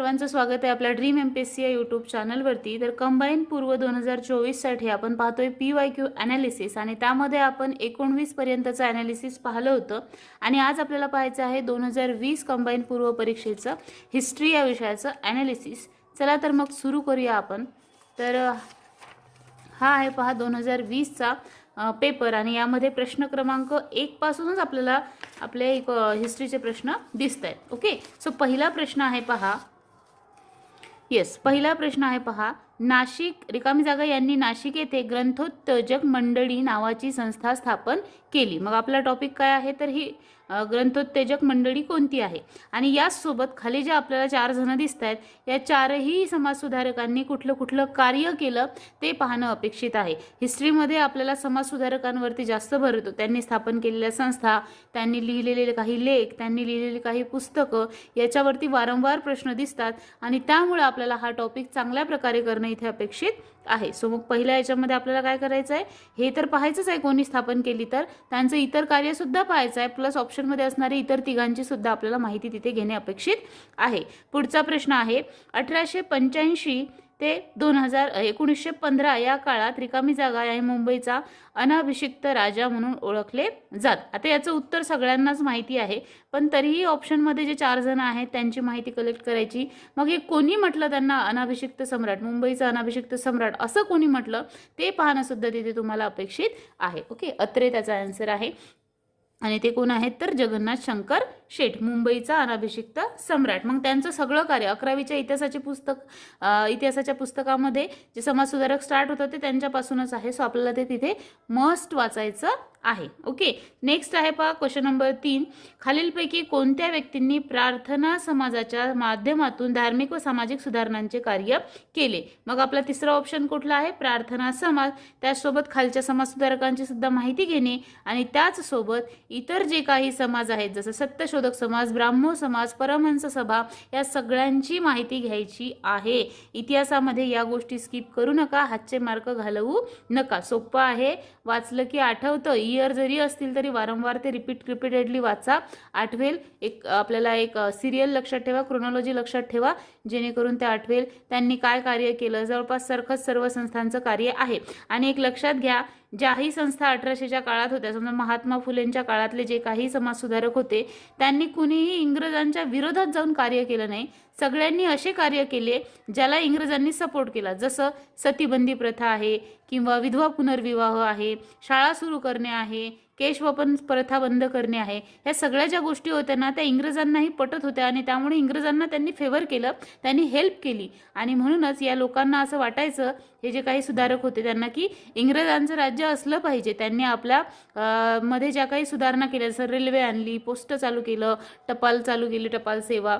सर्वांचं स्वागत आहे आपल्या dream M P S C या यूट्यूब चॅनलवरती तर कंबाईन पूर्व दोन हजार चोवीससाठी आपण पाहतोय पी वाय क्यू ॲनालिसिस आणि त्यामध्ये आपण एकोणवीसपर्यंतचं ॲनालिसिस पाहिलं होतं. आणि आज आपल्याला पाहायचं आहे दोन हजार वीस कंबाईन पूर्व परीक्षेचं हिस्ट्री या विषयाचं ॲनालिसिस चला तर मग सुरू करूया आपण. तर हा आहे पहा दोन हजार वीसचा पेपर आणि यामध्ये प्रश्न क्रमांक एक पासूनच आपल्याला आपले एक हिस्ट्रीचे प्रश्न दिसत आहेत ओके सो पहिला प्रश्न आहे पहा. येस पहिला प्रश्न आहे पहा. नाशिक रिकामी जागा यांनी नाशिक येथे ग्रंथोत्तेजक मंडळी नावाची संस्था स्थापन केली. मग आपला टॉपिक काय आहे? तर ही ग्रंथोत्तेजक मंडळी कोणती आहे? आणि याचसोबत खाली ज्या आपल्याला चार जण दिसत आहेत या चारही समाजसुधारकांनी कुठलं कुठलं कार्य केलं ते पाहणं अपेक्षित आहे. हिस्ट्रीमध्ये आपल्याला समाजसुधारकांवरती जास्त भर येतो त्यांनी स्थापन केलेल्या संस्था त्यांनी लिहिलेले काही लेख त्यांनी लिहिलेली काही पुस्तकं याच्यावरती वारंवार प्रश्न दिसतात आणि त्यामुळे आपल्याला हा टॉपिक चांगल्या प्रकारे करणं इथे अपेक्षित आहे. सो मग पहिल्या याच्यामध्ये आपल्याला काय करायचं आहे? हे तर पाहायचंच आहे कोणी स्थापन केली तर. त्यांचं इतर कार्यसुद्धा पाहायचं आहे. प्लस ऑप्शनमध्ये असणारी इतर तिघांची सुद्धा आपल्याला माहिती तिथे घेणे अपेक्षित आहे. पुढचा प्रश्न आहे अठराशे पंच्याऐंशी ते दोन हजार एकोणीसशे पंधरा या काळात रिकामी जागा आहे मुंबईचा अनाभिषिक्त राजा म्हणून ओळखले जात. आता याचं उत्तर सगळ्यांनाच माहिती आहे पण तरीही ऑप्शनमध्ये जे चार जण आहेत त्यांची माहिती कलेक्ट करायची. मग हे कोणी म्हटलं त्यांना अनाभिषिक्त सम्राट? मुंबईचा अनाभिषिक्त सम्राट असं कोणी म्हटलं? ते पाहणंसुद्धा तिथे तुम्हाला अपेक्षित आहे. ओके अत्रे त्याचा आन्सर आहे. आणि ते कोण आहेत तर जगन्नाथ शंकर शेठ मुंबईचा अनाभिषिक्त सम्राट. मग त्यांचं सगळं कार्य अकरावीच्या इतिहासाचे पुस्तक इतिहासाच्या पुस्तकामध्ये जे समाजसुधारक स्टार्ट होतं ते त्यांच्यापासूनच आहे. सो आपल्याला ते तिथे मस्ट वाचायचं आहे. ओके नेक्स्ट आहे पहा क्वेश्चन नंबर तीन. खालीलपैकी कोणत्या व्यक्तींनी प्रार्थना समाजाच्या माध्यमातून धार्मिक व सामाजिक सुधारणांचे कार्य केले? मग आपला तिसरा ऑप्शन कुठला आहे? प्रार्थना समाज. त्याचसोबत खालच्या समाजसुधारकांची सुद्धा माहिती घेणे आणि त्याचसोबत इतर जे काही समाज आहेत जसं सत्यशोधक समाज ब्राह्मो समाज परमहंस सभा या सगळ्यांची माहिती घ्यायची आहे. इतिहासामध्ये या गोष्टी स्किप करू नका. हातचे मार्क घालवू नका. सोपं आहे. वाचलं की आठवतं. इयर जरी असतील तरी वारंवार ते रिपीट रिपीटेडली वाचा. आठवेल एक आपल्याला एक सिरियल लक्षात ठेवा क्रोनॉलॉजी लक्षात ठेवा जेणेकरून ते आठवेल त्यांनी काय कार्य केलं. जवळपास सारखंच सर्व संस्थांचं कार्य आहे. आणि एक लक्षात घ्या ज्याही संस्था अठराशेच्या काळात होत्या समजा महात्मा फुलेंच्या काळातले जे काही समाजसुधारक होते त्यांनी कुणीही इंग्रजांच्या विरोधात जाऊन कार्य केलं नाही. सगळ्यांनी असे कार्य केले ज्याला इंग्रजांनी सपोर्ट केला. जसं सतीबंदी प्रथा आहे किंवा विधवा पुनर्विवाह आहे शाळा सुरू करणे आहे केशवपन प्रथा बंद करणे आहे. ह्या सगळ्या ज्या गोष्टी होत्या ना त्या इंग्रजांनाही पटत होत्या आणि त्यामुळे इंग्रजांना त्यांनी फेवर केलं त्यांनी हेल्प केली. आणि म्हणूनच या लोकांना असं वाटायचं हे जे काही सुधारक होते त्यांना की इंग्रजांचं राज्य असलं पाहिजे. त्यांनी आपल्या मध्ये ज्या काही सुधारणा केल्या जसं रेल्वे आणली पोस्ट चालू केलं टपाल चालू केली टपाल सेवा.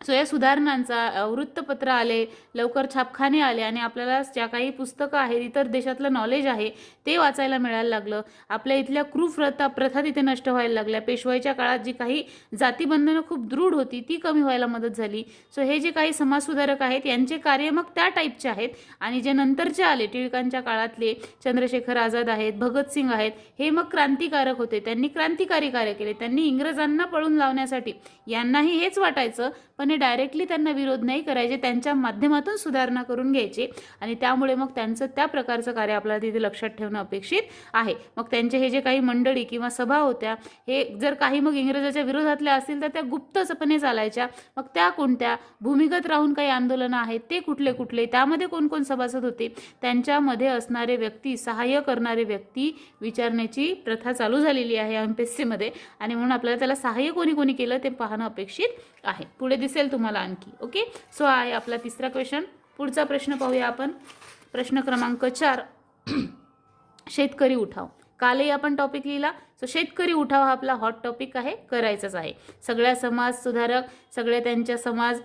सो या सुधारणांचा वृत्तपत्र आले लवकर छापखाने आले आणि आपल्याला ज्या काही पुस्तकं आहेत इतर देशातलं नॉलेज आहे ते वाचायला मिळायला लागलं. आपल्या इथल्या क्रूप्रथा प्रथा तिथे नष्ट व्हायला लागल्या. पेशवाईच्या काळात जी काही जातीबंधनं खूप दृढ होती ती कमी व्हायला मदत झाली. सो हे जे काही समाजसुधारक आहेत यांचे कार्य मग त्या टाईपचे आहेत. आणि जे नंतरचे आले टिळकांच्या काळातले चंद्रशेखर आझाद आहेत भगतसिंग आहेत हे मग क्रांतिकारक होते. त्यांनी क्रांतिकारी कार्य केले. त्यांनी इंग्रजांना पळून लावण्यासाठी यांनाही हेच वाटायचं. पण कंपनी डायरेक्टली त्यांना विरोध नाही करायचे त्यांच्या माध्यमातून सुधारणा करून घ्यायचे. आणि त्यामुळे मग त्यांचं त्या प्रकारचं कार्य आपल्याला तिथे लक्षात ठेवणं अपेक्षित आहे. मग त्यांचे हे जे काही मंडळी किंवा सभा होत्या हे जर काही मग इंग्रजाच्या विरोधातल्या असतील तर त्या गुप्तचपणे चालायच्या. मग त्या कोणत्या? भूमिगत राहून काही आंदोलनं आहेत ते कुठले कुठले? त्यामध्ये कोणकोण सभासद होते? त्यांच्यामध्ये असणारे व्यक्ती सहाय्य करणारे व्यक्ती विचारण्याची प्रथा चालू झालेली आहे एम पी एस सीमध्ये आणि म्हणून आपल्याला त्याला सहाय्य कोणी कोणी केलं ते पाहणं अपेक्षित आहे. पुढे दिसेल तुम्हाला आणखी ओके? सो आहे आपला तिसरा क्वेश्चन पुढचा प्रश्न पाहूया आपण. प्रश्न क्रमांक चार. शेतकरी उठाव. कालही आपण टॉपिक लिहिला. सो शेतकरी उठाव हा आपला हॉट टॉपिक आहे करायचाच आहे. सगळ्या समाज सुधारक सगळ्या त्यांच्या समाज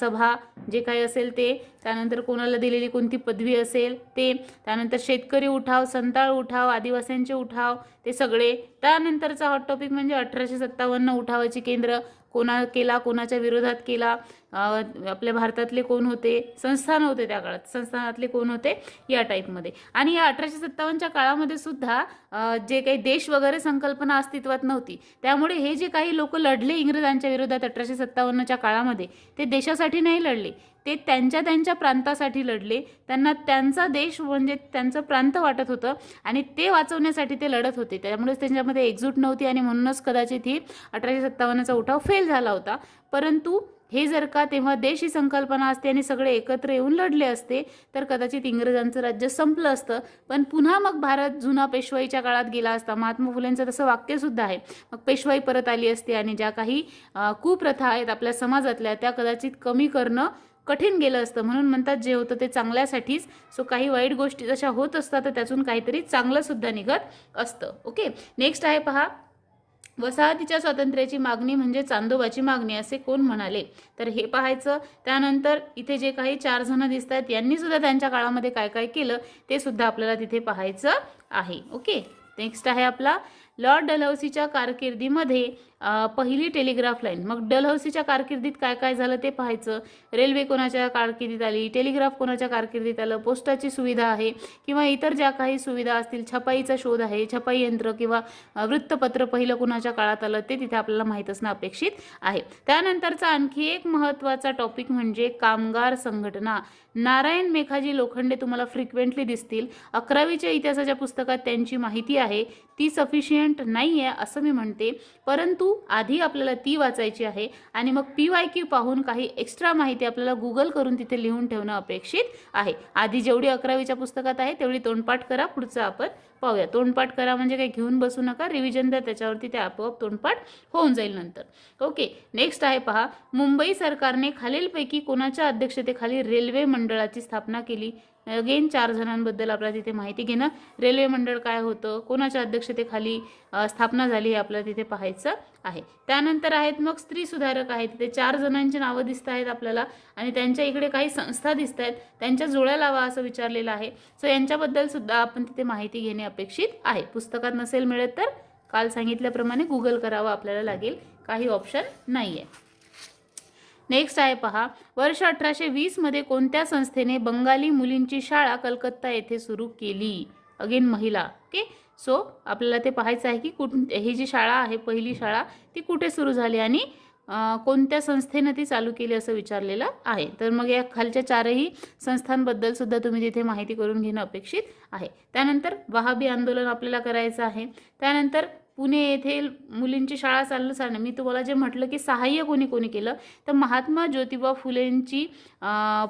सभा जे काही असेल ते. त्यानंतर कोणाला दिलेली कोणती पदवी असेल ते. त्यानंतर शेतकरी उठाव संताळ उठाव आदिवासींचे उठाव ते सगळे. त्यानंतरचा हॉट टॉपिक म्हणजे अठराशे सत्तावन्न उठावाची केंद्र. कोणा केला कोणाच्या विरोधात केला आपल्या भारतातले कोण होते? संस्थान होते त्या काळात. संस्थानातले कोण होते? या टाईपमध्ये आणि या अठराशे सत्तावन्नच्या काळामध्ये सुद्धा जे काही देश वगैरे संकल्पना अस्तित्वात नव्हती. त्यामुळे हे जे काही लोक लढले इंग्रजांच्या विरोधात अठराशे सत्तावन्नच्या काळामध्ये ते देशासाठी नाही लढले. ते त्यांच्या त्यांच्या प्रांतासाठी लढले. त्यांना त्यांचा देश म्हणजे त्यांचं प्रांत वाटत होतं आणि ते वाचवण्यासाठी ते लढत होते. त्यामुळेच त्यांच्यामध्ये एकजूट नव्हती आणि म्हणूनच कदाचित ही अठराशे सत्तावन्नचा उठाव फेल झाला होता. परंतु हे जर का तेव्हा देश ही संकल्पना असते आणि सगळे एकत्र येऊन लढले असते तर कदाचित इंग्रजांचं राज्य संपलं असतं. पण पुन्हा मग भारत जुना पेशवाईच्या काळात गेला असता. महात्मा फुलेंचं तसं वाक्यसुद्धा आहे. मग पेशवाई परत आली असते आणि ज्या काही कुप्रथा आहेत आपल्या समाजातल्या त्या कदाचित कमी करणं कठीण गेलं असतं. म्हणून म्हणतात जे होतं ते चांगल्यासाठीच. सो काही वाईट गोष्टी जशा होत असतात तर त्यातून काहीतरी चांगलंसुद्धा निघत असतं. ओके? नेक्स्ट आहे पहा. वसाहतीच्या स्वातंत्र्याची मागणी म्हणजे चांदोबाची मागणी असे कोण म्हणाले? तर हे पाहायचं. त्यानंतर इथे जे काही चार जण दिसत आहेत यांनी सुद्धा त्यांच्या काळामध्ये काय काय केलं ते सुद्धा आपल्याला तिथे पाहायचं आहे. ओके? नेक्स्ट आहे आपला. लॉर्ड डलहौसीच्या कारकिर्दीमध्ये पहिली टेलिग्राफ लाईन. मग डलहौसीच्या कारकिर्दीत काय काय झालं ते पाहायचं. रेल्वे कोणाच्या कारकिर्दीत आली? टेलिग्राफ कोणाच्या कारकिर्दीत आलं? पोस्टाची सुविधा आहे किंवा इतर ज्या काही सुविधा असतील छपाईचा शोध आहे छपाई यंत्र किंवा वृत्तपत्र पहिलं कोणाच्या काळात आलं ते तिथे आपल्याला माहीत असणं अपेक्षित आहे. त्यानंतरचा आणखी एक महत्त्वाचा टॉपिक म्हणजे कामगार संघटना. नारायण मेघाजी लोखंडे तुम्हाला फ्रिक्वेंटली दिसतील. अकरावीच्या इतिहासाच्या पुस्तकात त्यांची माहिती आहे. ती सफिशियंट नाही आहे असं मी म्हणते. परंतु आधी आपल्याला ती वाचायची आहे आणि मग पी वाय क्यू पाहून काही एक्स्ट्रा माहिती आपल्याला गुगल करून तिथे लिहून ठेवणं अपेक्षित आहे. आधी जेवढी अकरावीच्या पुस्तकात आहे तेवढी तोंडपाठ करा. पुढचं आपण पाहूया. तोंडपाठ करा म्हणजे काही घेऊन बसू नका. रिव्हिजन द्या त्याच्यावरती ते आपोआप तोंडपाठ होऊन जाईल नंतर. ओके नेक्स्ट आहे पहा. मुंबई सरकारने खालीलपैकी कोणाच्या अध्यक्षतेखाली रेल्वे मंडळाची स्थापना केली? अगेन चार जणांबद्दल आपल्याला तिथे माहिती घेणं. रेल्वे मंडळ काय होतं? कोणाच्या अध्यक्षतेखाली स्थापना झाली हे आपल्याला तिथे पाहायचं आहे. त्यानंतर आहेत मग स्त्री सुधारक आहेत. तिथे चार जणांची नावं दिसत आहेत आपल्याला आणि त्यांच्या इकडे काही संस्था दिसत आहेत. त्यांच्या जोड्या लावा असं विचारलेलं आहे. सो यांच्याबद्दल सुद्धा आपण तिथे माहिती घेणे अपेक्षित आहे. पुस्तकात नसेल मिळत तर काल सांगितल्याप्रमाणे गुगल करावं आपल्याला लागेल. काही ऑप्शन नाही आहे नेक्स्ट आहे पहा. वर्ष अठराशे वीसमध्ये कोणत्या संस्थेने बंगाली मुलींची शाळा कलकत्ता येथे सुरू केली? अगेन महिला. ओके सो आपल्याला ते पाहायचं आहे की कुठ ही जी शाळा आहे पहिली शाळा ती कुठे सुरू झाली आणि कोणत्या संस्थेनं ती चालू केली असं विचारलेलं आहे. तर मग या खालच्या चारही संस्थांबद्दल सुद्धा तुम्ही तिथे माहिती करून घेणं अपेक्षित आहे. त्यानंतर वहाबी आंदोलन आपल्याला करायचं आहे. त्यानंतर पुणे येथे मुलींची शाळा चालू चालणं. मी तुम्हाला जे म्हटलं की सहाय्य कोणी कोणी केलं तर महात्मा ज्योतिबा फुलेंची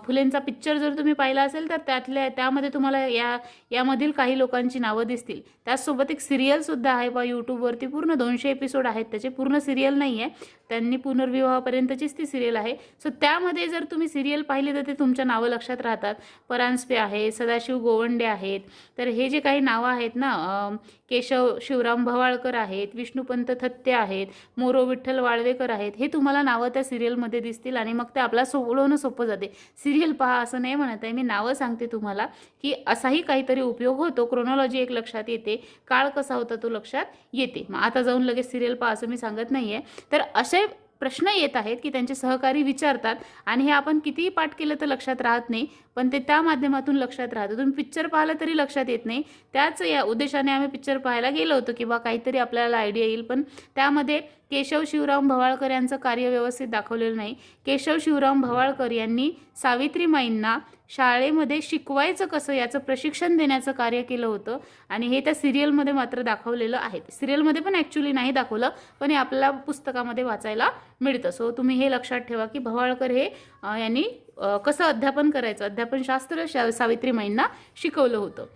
फुलेंचा पिक्चर जर तुम्ही पाहिला असेल तर त्यातल्या त्यामध्ये तुम्हाला या यामधील काही लोकांची नावं दिसतील. त्याचसोबत एक सिरियलसुद्धा आहे बा यूट्यूबवरती पूर्ण दोनशे एपिसोड आहेत. त्याचे पूर्ण सिरियल नाही आहे त्यांनी पुनर्विवाहापर्यंतचीच ती सिरियल आहे. सो त्यामध्ये जर तुम्ही सिरियल पाहिली तर ते तुमच्या नावं लक्षात राहतात. परांजपे आहे सदाशिव गोवंडे आहेत. तर हे जे काही नावं आहेत ना केशव शिवराम भवाळकर आहेत विष्णुपंत थत्ते आहेत मोरो विठ्ठल वाळवेकर आहेत हे तुम्हाला नावं त्या सिरियलमध्ये दिसतील आणि मग ते आपला सोडवणं सोपं जाते. सिरियल पहा असं नाही म्हणत आहे. मी नावं सांगते तुम्हाला की असाही काहीतरी उपयोग होतो. क्रोनॉलॉजी एक लक्षात येते. काळ कसा होता तो लक्षात येते. मग आता जाऊन लगेच सिरियल पहा असं मी सांगत नाही आहे तर असे प्रश्न येत आहेत की त्यांचे सहकारी विचारतात आणि हे आपण कितीही पाठ केलं तर लक्षात राहत नाही पण ते त्या माध्यमातून लक्षात राहतं तुम्ही पिक्चर पाहिलं तरी लक्षात येत नाही. त्याच या उद्देशाने आम्ही पिक्चर पाहायला गेलो होतो किंवा काहीतरी आपल्याला आयडिया येईल पण त्यामध्ये केशव शिवराम भवाळकर यांचं कार्य व्यवस्थित दाखवलेलं नाही. केशव शिवराम भवाळकर यांनी सावित्रीमाईंना शाळेमध्ये शिकवायचं कसं याचं प्रशिक्षण देण्याचं कार्य केलं होतं आणि हे त्या सिरियलमध्ये मात्र दाखवलेलं आहे. सिरियलमध्ये पण ॲक्च्युली नाही दाखवलं पण हे आपल्याला पुस्तकामध्ये वाचायला मिळतं. सो तुम्ही हे लक्षात ठेवा की भवाळकर हे यांनी कसं अध्यापन करायचं अध्यापनशास्त्र शा सावित्रीमाईंना शिकवलं होतं.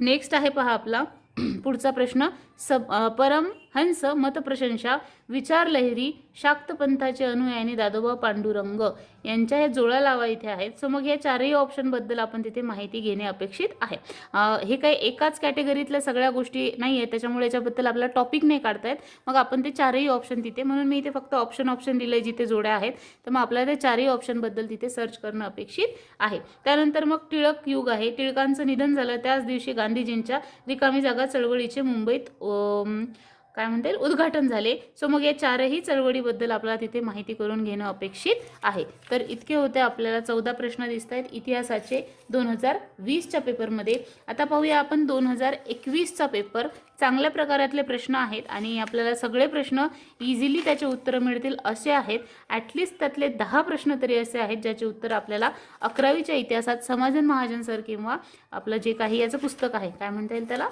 नेक्स्ट आहे पहा आपला पुढचा प्रश्न. सब अ, परमहंस मतप्रशंसा विचार लहरी शाक्तपंथाचे अनुयायी दादोबा पांडुरंग यांच्या हे जोळा लावा इथे आहेत. सो मग या चारही ऑप्शनबद्दल आपण तिथे माहिती घेणे अपेक्षित आहे. हे काही एकाच कॅटेगरीतल्या सगळ्या गोष्टी नाही आहेत त्याच्यामुळे याच्याबद्दल आपला टॉपिक नाही काढता येत. मग आपण ते चारही ऑप्शन तिथे म्हणून मी इथे फक्त ऑप्शन ऑप्शन दिले जिथे जोड्या आहेत. तर मग आपल्याला त्या चारही ऑप्शनबद्दल तिथे सर्च करणं अपेक्षित आहे. त्यानंतर मग टिळक युग आहे. टिळकांचं निधन झालं त्याच दिवशी गांधीजींच्या रिकामी जागा चळवळीचे मुंबईत काय म्हणता येईल उद्घाटन झाले. सो मग या चारही चळवळीबद्दल आपल्याला तिथे माहिती करून घेणं अपेक्षित आहे. तर इतके होते आपल्याला चौदा प्रश्न दिसत आहेत इतिहासाचे दोन हजार वीसच्या पेपरमध्ये आता पाहूया आपण दोन हजार एकवीसचा पेपर चांगल्या प्रकारातले प्रश्न आहेत आणि आपल्याला सगळे प्रश्न इझिली त्याचे उत्तरं मिळतील असे आहेत. ॲटलिस्ट त्यातले दहा प्रश्न तरी असे आहेत ज्याचे उत्तर आपल्याला अकरावीच्या इतिहासात समाजन महाजन सर किंवा आपलं जे काही याचं पुस्तक आहे काय म्हणता येईल त्याला?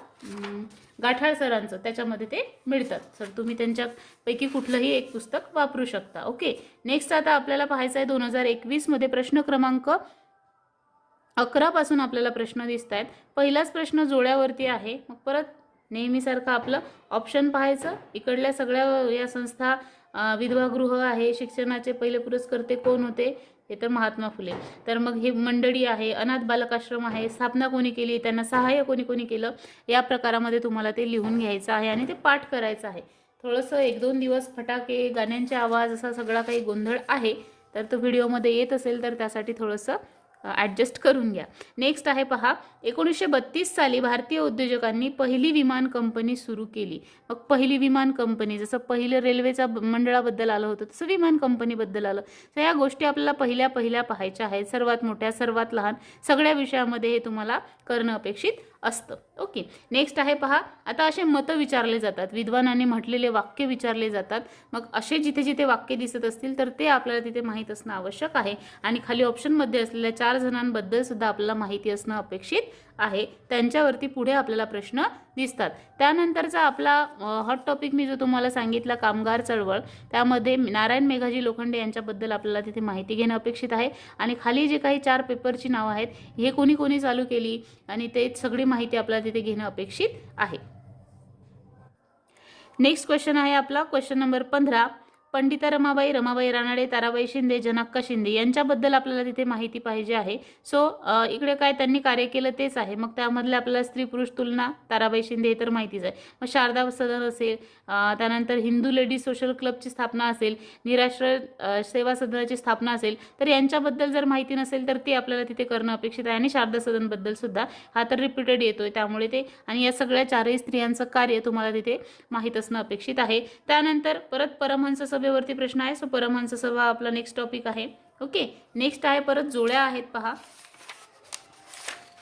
गाठाळ सरांचं त्याच्यामध्ये ते मिळतात. सर तुम्ही त्यांच्यापैकी कुठलंही एक पुस्तक वापरू शकता. ओके नेक्स्ट आता आपल्याला पाहायचं आहे दोन हजार एकवीसमध्ये प्रश्न क्रमांक अकरापासून आपल्याला प्रश्न दिसत आहेत पहिलाच प्रश्न जोड्यावरती आहे. मग परत नेहमीसारखं आपलं ऑप्शन पाहायचं. इकडल्या सगळ्या या संस्था विधवागृह आहे शिक्षणाचे पहिले पुरस्कर्ते कोण होते? हे तर महात्मा फुले. तर मग हे मंडळी आहे अनाथ बालकाश्रम आहे स्थापना कोणी केली त्यांना सहाय्य कोणी कोणी केलं? या प्रकारामध्ये तुम्हाला ते लिहून घ्यायचं आहे आणि ते पाठ करायचं आहे. थोडंसं एक दोन दिवस फटाके गाण्यांचे आवाज असा सगळा काही गोंधळ आहे. तर तो व्हिडिओमध्ये येत असेल तर त्यासाठी थोडंसं ॲडजस्ट करून घ्या. नेक्स्ट आहे पहा एकोणीसशे बत्तीस साली भारतीय उद्योजकांनी पहिली विमान कंपनी सुरू केली. मग पहिली विमान कंपनी जसं पहिलं रेल्वेचा मंडळाबद्दल आलं होतं तसं विमान कंपनीबद्दल आलं. तर या गोष्टी आपल्याला पहिल्या पहिल्या पाहायच्या आहेत. सर्वात मोठ्या सर्वात लहान सगळ्या विषयामध्ये हे तुम्हाला करणं अपेक्षित असतं. ओके. नेक्स्ट आहे पहा आता असे मतं विचारले जातात. विद्वानाने म्हटलेले वाक्य विचारले जातात. मग असे जिथे जिथे वाक्य दिसत असतील तर ते आपल्याला तिथे माहीत असणं आवश्यक आहे. आणि खाली ऑप्शनमध्ये असलेल्या चार जणांबद्दल सुद्धा आपल्याला माहिती असणं अपेक्षित आहे. त्यांच्यावरती पुढे आपल्याला प्रश्न दिसतात. त्यानंतरचा आपला हॉट टॉपिक मी जो तुम्हाला सांगितला कामगार चळवळ त्यामध्ये नारायण मेघाजी लोखंडे यांच्याबद्दल आपल्याला तिथे माहिती घेणं अपेक्षित आहे. आणि खाली जे काही चार पेपरची नावं आहेत हे कोणी कोणी चालू केली आणि ते सगळी माहिती आपल्याला तिथे घेणं अपेक्षित आहे. नेक्स्ट क्वेश्चन आहे आपला क्वेश्चन नंबर पंधरा. पंडिता रमाबाई रमाबाई रानडे ताराबाई शिंदे जनक्का शिंदे यांच्याबद्दल आपल्याला तिथे माहिती पाहिजे आहे. सो इकडे काय त्यांनी कार्य केलं तेच आहे. मग त्यामधल्या आपल्याला स्त्री पुरुष तुलना ताराबाई शिंदे हे तर माहितीच आहे. मग शारदा सदन असेल त्यानंतर हिंदू लेडीज सोशल क्लबची स्थापना असेल निराश्रय सेवा सदनाची स्थापना असेल तर यांच्याबद्दल जर माहिती नसेल तर ते आपल्याला तिथे करणं अपेक्षित आहे. आणि शारदा सदनबद्दल सुद्धा हा तर रिपीटेड येतोय त्यामुळे ते आणि या सगळ्या चारही स्त्रियांचं कार्य तुम्हाला तिथे माहीत असणं अपेक्षित आहे. त्यानंतर परत परमहंस सभेवरती प्रश्न आहे. सो परमहंस सभा आपला नेक्स्ट टॉपिक आहे. ओके नेक्स्ट आहे परत जोड्या आहेत पहा.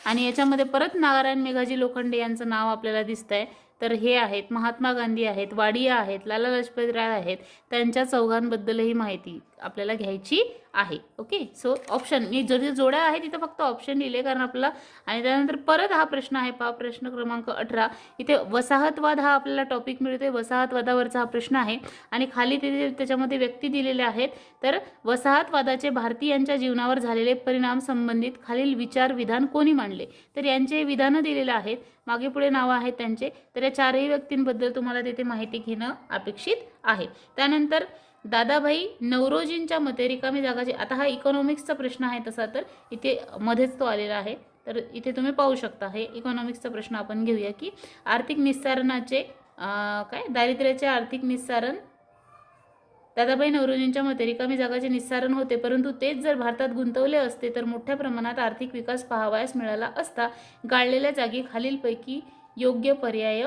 आणि याच्यामध्ये परत नारायण मेघाजी लोखंडे यांचं नाव आपल्याला दिसतंय. तर हे आहेत महात्मा गांधी आहेत वाडिया आहेत लाला लजपत राय आहेत. त्यांच्या चौघांबद्दलही माहिती आपल्याला घ्यायची आहे ओके? सो ऑप्शन मी जरी जोड्या आहे तिथं फक्त ऑप्शन लिहिले कारण आपला आणि त्यानंतर परत हा प्रश्न आहे पहा प्रश्न क्रमांक अठरा. इथे वसाहतवाद हा आपल्याला टॉपिक मिळतोय. वसाहतवादावरचा हा प्रश्न आहे. आणि खाली तिथे त्याच्यामध्ये व्यक्ती दिलेल्या आहेत. तर वसाहतवादाचे भारतीयांच्या जीवनावर झालेले परिणाम संबंधित खालील विचार विधान कोणी मांडले? तर यांचे विधानं दिलेले आहेत. मागे पुढे नावं आहेत त्यांचे. तर या चारही व्यक्तींबद्दल तुम्हाला तिथे माहिती घेणं अपेक्षित आहे. त्यानंतर दादाभाई नवरोजींच्या मते रिकामी जागाची आता हा इकॉनॉमिक्सचा प्रश्न आहे तसा तर इथे मध्येच तो आलेला आहे. तर इथे तुम्ही पाहू शकता हे इकॉनॉमिक्सचा प्रश्न आपण घेऊया की आर्थिक निस्सारणाचे काय? दारिद्र्याचे आर्थिक निस्सारण. दादाभाई नवरोजींच्या मते रिकामी जागाचे निस्सारण होते परंतु तेच जर भारतात गुंतवले असते तर मोठ्या प्रमाणात आर्थिक विकास पाहावयास मिळाला असता गाळलेल्या जागी खालीलपैकी योग्य पर्याय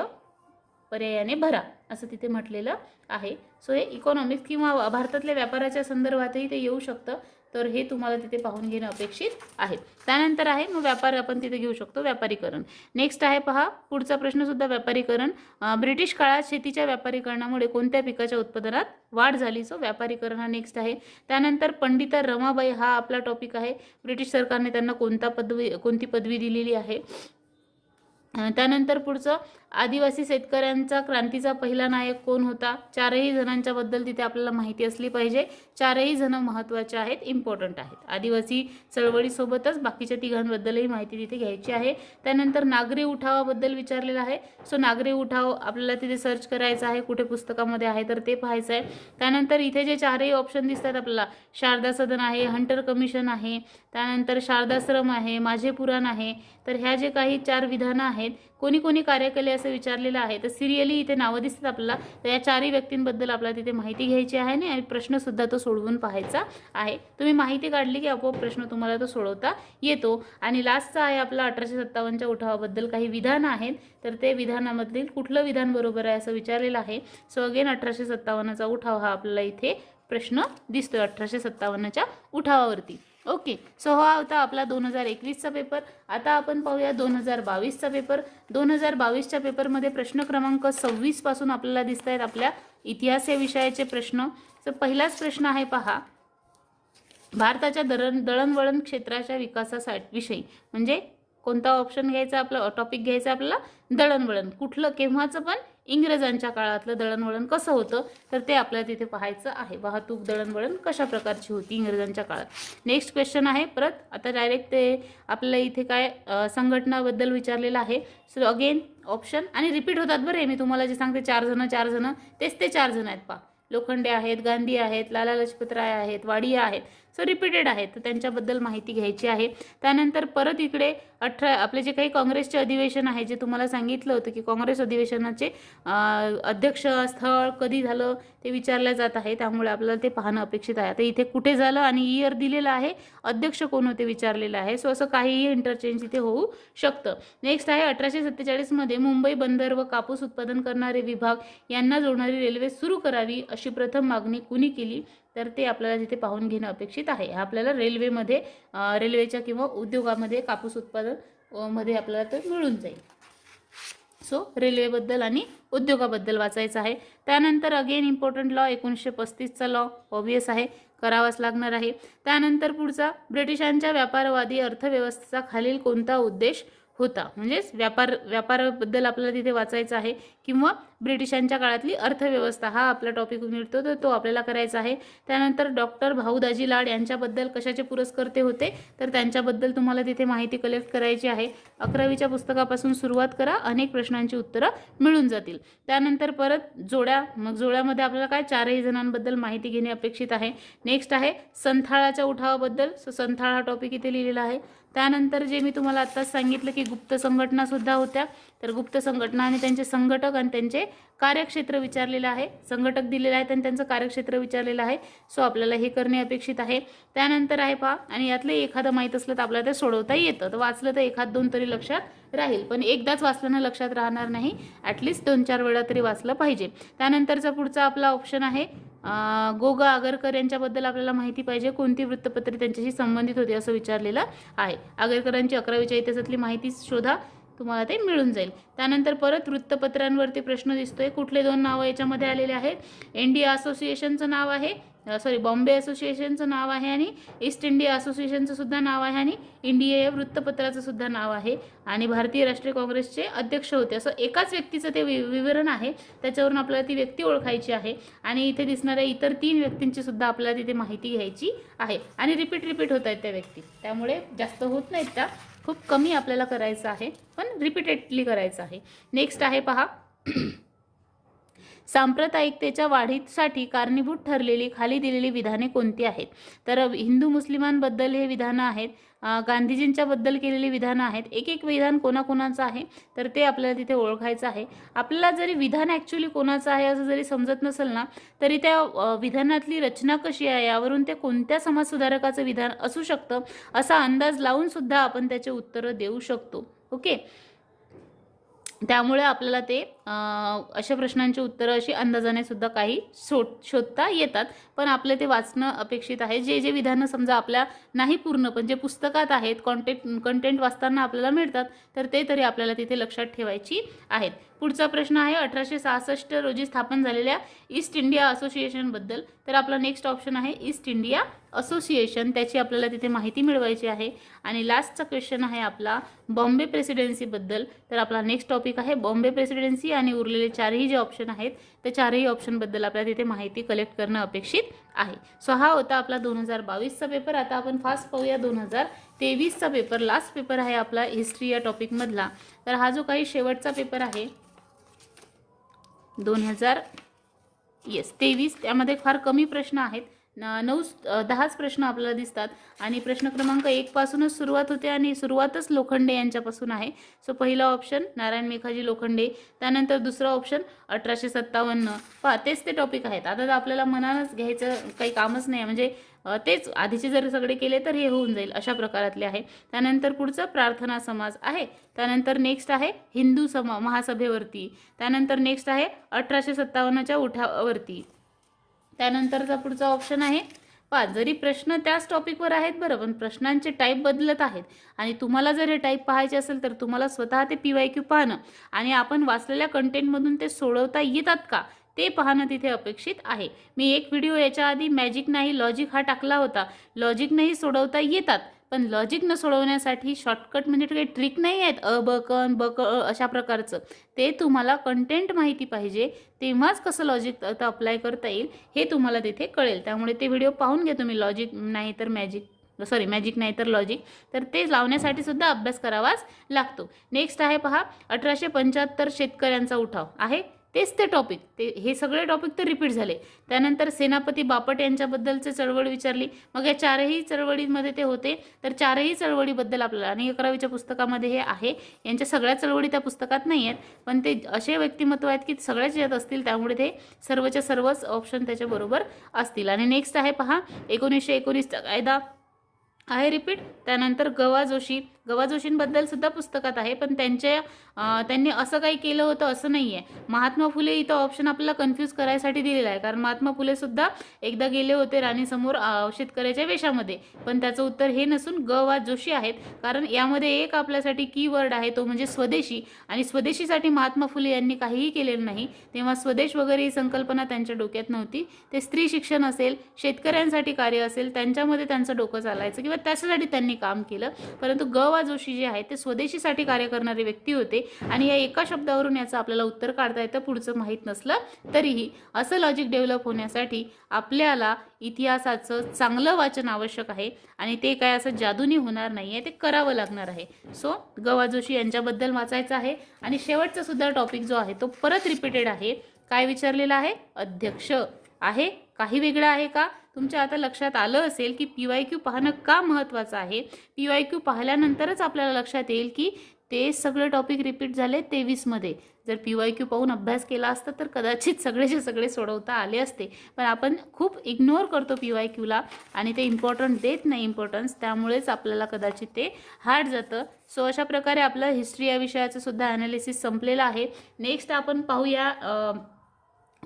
पर्यायाने भरा असं तिथे म्हटलेलं आहे. सो हे इकॉनॉमिक्स किंवा भारतातल्या व्यापाराच्या संदर्भातही ते येऊ शकतं. तर हे तुम्हाला तिथे पाहून घेणं अपेक्षित आहे. त्यानंतर आहे मग व्यापार आपण तिथे घेऊ शकतो व्यापारीकरण. नेक्स्ट आहे पहा पुढचा प्रश्नसुद्धा व्यापारीकरण. ब्रिटिश काळात शेतीच्या व्यापारीकरणामुळे कोणत्या पिकाच्या उत्पादनात वाढ झाली? सो व्यापारीकरण हा नेक्स्ट आहे. त्यानंतर पंडिता रमाबाई हा आपला टॉपिक आहे. ब्रिटिश सरकारने त्यांना कोणता पदवी कोणती पदवी दिलेली आहे? त्यानंतर पुढचं आदिवासी शेतकऱ्यांचा क्रांतीचा पहिला नायक कोण होता? चारही जणांच्या बद्दल तिथे आपल्याला माहिती असली पाहिजे. चारही जण महत्त्वाचे आहेत इम्पॉर्टंट आहेत. आदिवासी चळवळीसोबतच बाकीच्या तिघांबद्दलही माहिती तिथे घ्यायची आहे. त्यानंतर नागरी उठावाबद्दल विचारलेलं आहे. सो नागरी उठाव आपल्याला तिथे सर्च करायचा आहे. कुठे पुस्तकामध्ये आहे तर ते पाहायचं आहे. त्यानंतर इथे जे चारही ऑप्शन दिसतात आपल्याला शारदा सदन आहे हंटर कमिशन आहे त्यानंतर शारदाश्रम आहे माझे पुराण आहे. तर ह्या जे काही चार विधानं आहेत कोणी कोणी कार्य केले असेल असं विचारलेलं आहे. तर सिरियली इथे नावं दिसतात आपल्याला. तर या चारही व्यक्तींबद्दल आपल्याला तिथे माहिती घ्यायची आहे आणि प्रश्नसुद्धा तो सोडवून पाहायचा आहे. तुम्ही माहिती काढली की आपोआप प्रश्न तुम्हाला तो सोडवता येतो. आणि लास्टचा आहे आपला अठराशे सत्तावन्नच्या उठावाबद्दल काही विधान आहेत. तर ते विधानामधील कुठलं विधान बरोबर आहे असं विचारलेलं आहे. सो अगेन अठराशे सत्तावन्नचा उठाव हा आपल्याला इथे प्रश्न दिसतोय. अठराशे सत्तावन्नच्या उठावावरती. ओके. सो हा होता आपला दोन हजार एकवीसचा पेपर आता आपण पाहूया दोन हजार बावीसचा पेपर दोन हजार बावीसच्या पेपरमध्ये प्रश्न क्रमांक सव्वीसपासून आपल्याला दिसत आहेत आपल्या इतिहास या विषयाचे प्रश्न. तर पहिलाच प्रश्न आहे पहा. भारताच्या दळण दळणवळण क्षेत्राच्या विकासासाठी विषयी. म्हणजे कोणता ऑप्शन घ्यायचा आपला टॉपिक घ्यायचा आपल्याला? दळणवळण. कुठलं केव्हाचं पण? इंग्रजांच्या काळातलं दळणवळण कसं होतं तर ते आपल्याला तिथे पाहायचं आहे. वाहतूक दळणवळण कशा प्रकारची होती इंग्रजांच्या काळात? नेक्स्ट क्वेश्चन आहे. परत आता डायरेक्ट ते आपल्याला इथे काय संघटनाबद्दल विचारलेलं आहे. सो अगेन ऑप्शन आणि रिपीट होतात बरं हे. मी तुम्हाला जे सांगते चार जणं चार जणं तेच ते चार जण आहेत पा लोखंडे आहेत गांधी आहेत लाला लजपतराय आहेत वाडिया आहेत. सो रिपीटेड आहेत तर त्यांच्याबद्दल माहिती घ्यायची आहे. त्यानंतर परत इकडे अठरा आपले जे काही काँग्रेसचे अधिवेशन आहे जे तुम्हाला सांगितलं होतं की काँग्रेस अधिवेशनाचे अध्यक्ष स्थळ कधी झालं ते विचारलं जात आहे. त्यामुळे आपल्याला ते पाहणं अपेक्षित आहे. आता इथे कुठे झालं आणि इयर दिलेलं आहे अध्यक्ष कोण होते विचारलेलं आहे. सो असं काहीही इंटरचेंज इथे होऊ शकतं. नेक्स्ट आहे अठराशे सत्तेचाळीसमध्ये मुंबई बंदर व कापूस उत्पादन करणारे विभाग यांना जोडणारी रेल्वे सुरू करावी अशी प्रथम मागणी कुणी केली? तर ते आपल्याला तिथे पाहून घेणं अपेक्षित आहे. आपल्याला रेल्वेमध्ये रेल्वेच्या किंवा उद्योगामध्ये कापूस उत्पादनमध्ये आपल्याला ते मिळून जाईल. सो रेल्वेबद्दल आणि उद्योगाबद्दल वाचायचं आहे. त्यानंतर अगेन इम्पॉर्टंट लॉ एकोणीसशे पस्तीसचा लॉ ऑबियस आहे. करावाच लागणार आहे. त्यानंतर पुढचा ब्रिटिशांच्या व्यापारवादी अर्थव्यवस्थेचा खालील कोणता उद्देश? होता. म्हणजेच व्यापार व्यापाराबद्दल आपल्याला तिथे वाचायचं आहे किंवा ब्रिटिशांच्या काळातली अर्थव्यवस्था हा आपला टॉपिक मिळतो तर तो आपल्याला करायचा आहे. त्यानंतर डॉक्टर भाऊदाजी लाड यांच्याबद्दल कशाचे पुरस्कर्ते होते तर त्यांच्याबद्दल तुम्हाला तिथे माहिती कलेक्ट करायची आहे. अकरावीच्या पुस्तकापासून सुरुवात करा अनेक प्रश्नांची उत्तरं मिळून जातील. त्यानंतर परत जोड्या मग जोड्यामध्ये आपल्याला काय चारही जणांबद्दल माहिती घेणे अपेक्षित आहे. नेक्स्ट आहे संथाळाच्या उठावाबद्दल. सो संथाळ हा टॉपिक इथे लिहिलेला आहे. त्यानंतर जे मी तुम्हाला आत्ताच सांगितलं की गुप्त संघटनासुद्धा होत्या तर गुप्त संघटना आणि त्यांचे संघटक आणि त्यांचे कार्यक्षेत्र विचारलेलं आहे. संघटक दिलेलं आहेत आणि त्यांचं कार्यक्षेत्र विचारलेलं आहे. सो आपल्याला हे करणे अपेक्षित आहे. त्यानंतर आहे पहा आणि यातलं एखादं माहीत असलं तर आपल्याला ते सोडवता येतं. तर वाचलं तर एखाद दोन तरी लक्षात राहील. पण एकदाच वाचल्यानं लक्षात राहणार नाही. ॲटलिस्ट दोन चार वेळा तरी वाचलं पाहिजे. त्यानंतरचा पुढचा आपला ऑप्शन आहे गोगा आगरकर यांच्याबद्दल आपल्याला माहिती पाहिजे. कोणती वृत्तपत्रे त्यांच्याशी संबंधित होती असं विचारलेलं आहे. आगरकरांची अकरावीच्या इतिहासातली माहिती शोधा. तुम्हाला ते मिळून जाईल. त्यानंतर परत वृत्तपत्रांवरती प्रश्न दिसतोय. कुठले दोन नावं याच्यामध्ये आलेले आहेत? इंडिया असोसिएशनचं नाव आहे सॉरी बॉम्बे असोसिएशनचं नाव आहे आणि ईस्ट इंडिया असोसिएशनचं सुद्धा नाव आहे आणि इंडिया या वृत्तपत्राचं सुद्धा नाव आहे. आणि भारतीय राष्ट्रीय काँग्रेसचे अध्यक्ष होते. असं एकाच व्यक्तीचं ते वि विवरण आहे. त्याच्यावरून आपल्याला ती व्यक्ती ओळखायची आहे. आणि इथे दिसणाऱ्या इतर तीन व्यक्तींची सुद्धा आपल्याला तिथे माहिती घ्यायची आहे. आणि रिपीट रिपीट होत आहेत त्या व्यक्ती. त्यामुळे जास्त होत नाहीत त्या. खूप कमी आपल्याला करायचं आहे पण रिपीटेडली करायचं आहे. नेक्स्ट आहे पहा. सांप्रदायिकतेच्या वाढीसाठी कारणीभूत ठरलेली खाली दिलेली विधाने कोणती आहेत? तर हिंदू मुस्लिमांबद्दल हे विधानं आहेत. गांधीजींच्याबद्दल केलेली विधानं आहेत. एक एक विधान कोणाकोणाचं आहे तर ते आपल्याला तिथे ओळखायचं आहे. आपल्याला जरी विधान ॲक्च्युली कोणाचं आहे असं जरी समजत नसेल ना तरी त्या विधानातली रचना कशी आहे यावरून ते कोणत्या समाजसुधारकाचं विधान असू शकतं असा अंदाज लावून सुद्धा आपण त्याचे उत्तरं देऊ शकतो. ओके? त्यामुळे आपल्याला ते अशा प्रश्नांची उत्तरं अशी अंदाजाने सुद्धा काही शोध शोधता येतात. पण आपलं ते वाचणं अपेक्षित आहे. जे जे विधानं समजा आपल्या नाही पूर्ण पण जे पुस्तकात आहेत कॉन्टेंट कंटेंट वाचताना आपल्याला मिळतात तर ते तरी आपल्याला तिथे लक्षात ठेवायची आहेत. पुढचा प्रश्न आहे अठराशे सहासष्ट रोजी स्थापन झालेल्या ईस्ट इंडिया असोसिएशनबद्दल तर आपला नेक्स्ट ऑप्शन आहे ईस्ट इंडिया असोसिएशन त्याची आपल्याला तिथे माहिती मिळवायची आहे. आणि लास्टचा क्वेश्चन आहे आपला बॉम्बे प्रेसिडेन्सीबद्दल तर आपला नेक्स्ट टॉपिक आहे बॉम्बे प्रेसिडेन्सी आणि उरलेले चारही जे ऑप्शन आहेत त्या चारही ऑप्शनबद्दल आपल्याला तिथे माहिती कलेक्ट करणं अपेक्षित आहे. सो हा होता आपला दोन हजार बावीसचा पेपर आता आपण फास्ट पाहूया दोन हजार तेवीसचा पेपर लास्ट पेपर आहे आपला हिस्ट्री या टॉपिकमधला तर हा जो काही शेवटचा पेपर आहे दोन हजार येस तेवीस त्यामध्ये फार कमी प्रश्न आहेत. नऊ दहाच प्रश्न आपल्याला दिसतात. आणि प्रश्न क्रमांक एकपासूनच सुरुवात होते आणि सुरुवातच लोखंडे यांच्यापासून आहे. सो पहिला ऑप्शन नारायण मेघाजी लोखंडे. त्यानंतर दुसरा ऑप्शन अठराशे सत्तावन्न. पहा तेच ते टॉपिक आहेत. आता तर आपल्याला मनानच घ्यायचं काही कामच नाही. आहे. म्हणजे तेच आधीचे जर सगळे केले तर हे होऊन जाईल अशा प्रकारातले आहे. त्यानंतर पुढचं प्रार्थना समाज आहे. त्यानंतर नेक्स्ट आहे हिंदू समा महासभेवरती. त्यानंतर नेक्स्ट आहे अठराशे सत्तावन्नच्या उठावरती त्यानंतरचा पुढचा ऑप्शन आहे पहा जरी प्रश्न त्याच टॉपिकवर आहेत बरं पण प्रश्नांचे टाईप बदलत आहेत. आणि तुम्हाला जर हे टाईप पाहायचे असेल तर तुम्हाला स्वतः ते पी वाय क्यू पाहणं आणि आपण वाचलेल्या कंटेंटमधून ते सोडवता येतात का ते पाहणं तिथे अपेक्षित आहे. मी एक व्हिडिओ याच्या आधी मॅजिक नाही लॉजिक हा टाकला होता. लॉजिक नाही सोडवता येतात. पण लॉजिक न सोडवण्यासाठी शॉर्टकट म्हणजे काही ट्रिक नाही आहेत. अ ब क ब क अशा प्रकारचं. ते तुम्हाला कंटेंट माहिती पाहिजे. तेव्हाच कसं लॉजिक आता अप्लाय करता येईल हे तुम्हाला तिथे कळेल. त्यामुळे ते व्हिडिओ पाहून घ्या तुम्ही. लॉजिक नाही तर मॅजिक सॉरी मॅजिक नाही तर लॉजिक तर ते लावण्यासाठी सुद्धा अभ्यास करावाच लागतो. नेक्स्ट आहे पहा अठराशे पंच्याहत्तर शेतकऱ्यांचा उठाव. आहे? तेच ते टॉपिक ते हे सगळे टॉपिक तर रिपीट झाले. त्यानंतर सेनापती बापट यांच्याबद्दलचे चळवळ विचारली. मग या चारही चळवळीमध्ये ते होते. तर चारही चळवळीबद्दल आपल्याला आणि अकरावीच्या पुस्तकामध्ये हे आहे. यांच्या सगळ्या चळवळी त्या पुस्तकात नाही आहेत. पण ते असे व्यक्तिमत्व आहेत की सगळ्याच यात असतील. त्यामुळे ते सर्वच्या सर्वच ऑप्शन त्याच्याबरोबर असतील. आणि नेक्स्ट आहे पहा एकोणीसशे एकोणीसचा कायदा. आहे रिपीट त्यानंतर गवा जोशी. गवा जोशींबद्दल सुद्धा पुस्तकात आहे पण त्यांच्या त्यांनी असं काही केलं होतं असं नाही आहे महात्मा फुले इथं ऑप्शन आपल्याला कन्फ्यूज करायसाठी दिलेला आहे कारण महात्मा फुले सुद्धा एकदा गेले होते राणीसमोर शेतकऱ्याच्या वेशामध्ये. पण त्याचं उत्तर हे नसून ग वा जोशी आहेत कारण यामध्ये एक आपल्यासाठी की वर्ड आहे तो म्हणजे स्वदेशी. आणि स्वदेशीसाठी महात्मा फुले यांनी काहीही केलेलं नाही. तेव्हा स्वदेश वगैरे ही संकल्पना त्यांच्या डोक्यात नव्हती. ते स्त्री शिक्षण असेल शेतकऱ्यांसाठी कार्य असेल त्यांच्यामध्ये त्यांचं डोकं चालायचं किंवा त्याच्यासाठी त्यांनी काम केलं. परंतु ग वा जोशी जे आहे ते स्वदेशीसाठी कार्य करणारे व्यक्ती होते आणि या एका शब्दावरून याचं आपल्याला उत्तर काढता येतं पुढचं माहीत नसलं तरीही असं लॉजिक डेव्हलप होण्यासाठी आपल्याला इतिहासाचं चांगलं वाचन आवश्यक आहे आणि ते काय असं जादूनी होणार नाही आहे ते करावं लागणार आहे. सो गवा जोशी यांच्याबद्दल वाचायचं आहे आणि शेवटचा सुद्धा टॉपिक जो आहे तो परत रिपीटेड आहे. काय विचारलेला आहे? अध्यक्ष. आहे? काही वेगळं आहे का? तुमच्या आता लक्षात आलं असेल की पी वाय क्यू पाहणं का महत्त्वाचं आहे? पी वाय क्यू पाहिल्यानंतरच आपल्याला लक्षात येईल की ते सगळे टॉपिक रिपीट झाले तेवीसमध्ये जर पी वाय क्यू पाहून अभ्यास केला असता तर कदाचित सगळेचे सगळे सोडवता आले असते. पण आपण खूप इग्नोर करतो पी वाय क्यूला आणि ते इम्पॉर्टंट देत नाही इम्पॉर्टन्स त्यामुळेच आपल्याला कदाचित ते हार्ड जातं. सो अशा प्रकारे आपलं हिस्ट्री या विषयाचं सुद्धा ॲनालिसिस संपलेलं आहे. नेक्स्ट आपण पाहूया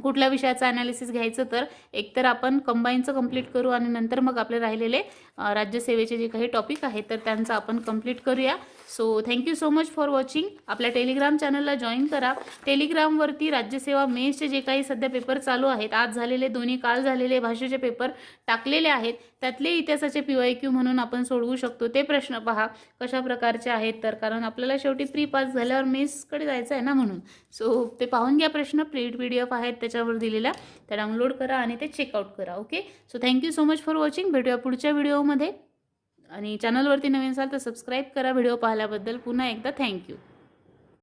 कुठल्या विषयाचं ॲनालिसिस घ्यायचं तर एकतर आपण कंबाईनचं कंप्लीट करू आणि नंतर मग आपले राहिलेले राज्यसेवेचे जे काही टॉपिक आहेत तर त्यांचं आपण कंप्लीट करूया. So thank you so much for watching आपल्या टेलिग्राम चॅनलला जॉईन करा. टेलिग्रामवरती राज्यसेवा मेन्सचे जे काही सध्या पेपर चालू आहेत आज झालेले दोन्ही काल झालेले भाषेचे पेपर टाकलेले आहेत त्यातले इतिहासाचे पी वाय क्यू म्हणून आपण सोडवू शकतो. ते प्रश्न पहा कशा प्रकारचे आहेत तर? कारण आपल्याला शेवटी प्री पास झाल्यावर मेन्सकडे जायचं आहे ना म्हणून. सो ते पाहून घ्या प्रश्न प्रिंट पी डी एफ आहेत त्याच्यावर दिलेल्या त्या डाउनलोड करा आणि ते चेकआउट करा okay so thank you so much for watching भेटूया पुढच्या व्हिडिओमध्ये आणि चॅनलवरती नवीन असाल तर सबस्क्राईब करा. व्हिडिओ पाहिल्याबद्दल पुन्हा एकदा थँक्यू